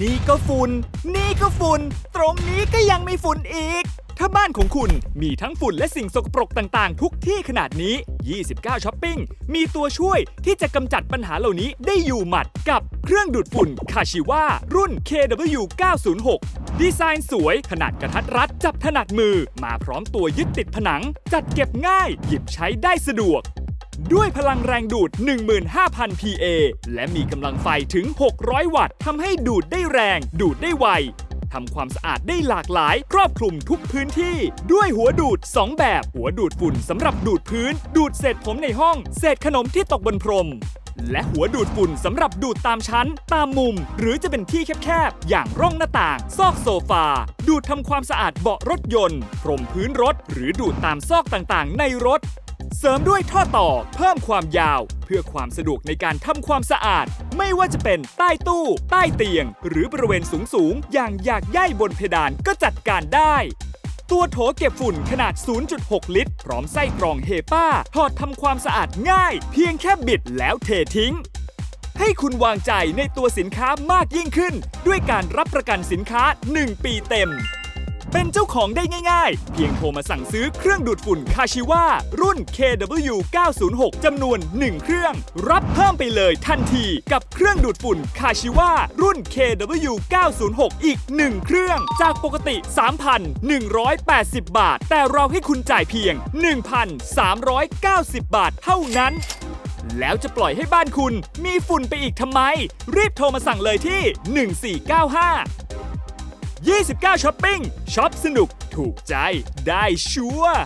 นี่ก็ฝุ่น นี่ก็ฝุ่น ตรงนี้ก็ยังมีฝุ่นอีก ถ้าบ้านของคุณมีทั้งฝุ่นและสิ่งสกปรกต่างๆ ทุกที่ขนาดนี้ 29ช้อปปิ้งมีตัวช่วยที่จะกำจัดปัญหาเหล่านี้ได้อยู่หมัดกับเครื่องดูดฝุ่นคาชิว่ารุ่น KW 906 ดีไซน์สวยขนาดกระทัดรัดจับถนัดมือ มาพร้อมตัวยึดติดผนัง จัดเก็บง่าย หยิบใช้ได้สะดวก ด้วยพลังแรงดูด 15,000 PA และมีกำลังไฟถึง 600 วัตต์ทำให้ดูดได้แรง ดูดได้ไวทำความสะอาดได้หลากหลาย ครอบคลุมทุกพื้นที่ ด้วยหัวดูด 2 แบบ หัวดูดฝุ่นสำหรับดูดพื้น ดูดเศษผมในห้อง เศษขนมที่ตกบนพรม และหัวดูดฝุ่นสำหรับดูดตามชั้น ตามมุม หรือจะเป็นที่แคบๆ อย่างร่องหน้าต่าง ซอกโซฟา ดูดทำความสะอาดเบาะรถยนต์ พรมพื้นรถ หรือดูดตามซอกต่างๆ ในรถ เสริมด้วยท่อต่อเพิ่มความยาว เพื่อความสะดวกในการทำความสะอาด ไม่ว่าจะเป็นใต้ตู้ ใต้เตียง หรือบริเวณสูงๆ อย่างอยากย่ายบนเพดานก็จัดการได้ ตัวโถเก็บฝุ่นขนาด 0.6 ลิตร พร้อมไส้กรองเฮป้าถอดทำความสะอาดง่าย เพียงแค่บิดแล้วเททิ้งให้คุณวางใจในตัวสินค้ามากยิ่งขึ้น ด้วยการรับประกันสินค้า 1 ปีเต็ม เป็นเจ้าของได้ง่ายๆ เพียงโทรมาสั่งซื้อเครื่องดูดฝุ่นคาชิว่ารุ่น KW 906 จำนวน 1 เครื่อง รับเพิ่มไปเลยทันทีกับเครื่องดูดฝุ่นคาชิว่ารุ่น KW 906 อีก 1 เครื่อง จากปกติ 3,180 บาท แต่เราให้คุณจ่ายเพียง 1,390 บาทเท่านั้นแล้วจะปล่อยให้บ้านคุณมีฝุ่นไปอีกทำไม รีบโทรมาสั่งเลยที่ 1495 29ช้อปปิ้งช็อปสนุกถูกใจได้ชัวร์